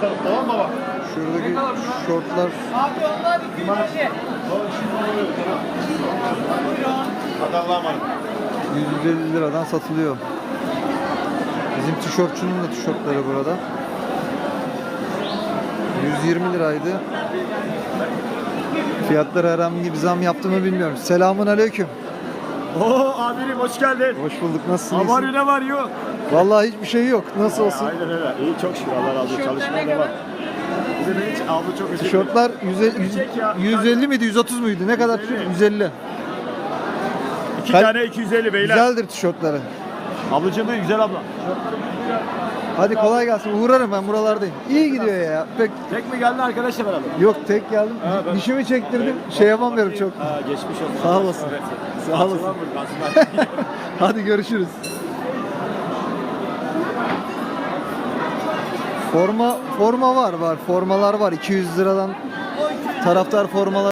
Tamam baba. Şuradaki şortlar Abi onlar 250. Hadi Allah'a emanet. 150 liradan satılıyor. Bizim tişörtçünün de tişörtleri burada. 120 liraydı. Fiyatları herhangi bir zam yaptı mı bilmiyorum. Selamun aleyküm. Oo amirim hoş geldin. Hoş bulduk. Nasılsın? Ne var iyisin? ne var yok. Vallahi hiçbir şey yok. Nasıl olsun? Aynen öyle. İyi çok şükür Allah razı olsun. Çalışmaya devam. Bir de hiç aldı çok dilerim. Tişörtler 150, Çek ya. 150 miydi? 130 muydu? Ne kadar? 150. 150. İki Kal- tane 250 beyler. Güzeldir tişörtleri. Ablacığım da güzel abla. Hadi kolay gelsin. Uğrarım ben buralardayım. İyi gidiyor ya. Pek Tek mi geldi arkadaşla beraber? yok tek geldim. Ha, ben- Dişimi çektirdim. Şey yapamıyorum çok. Ha, geçmiş olsun. Sağ olasın. Sağ olasın. Vurdu, aslan. Hadi görüşürüz. Forma forma var var. Formalar var. 200 liradan taraftar formalar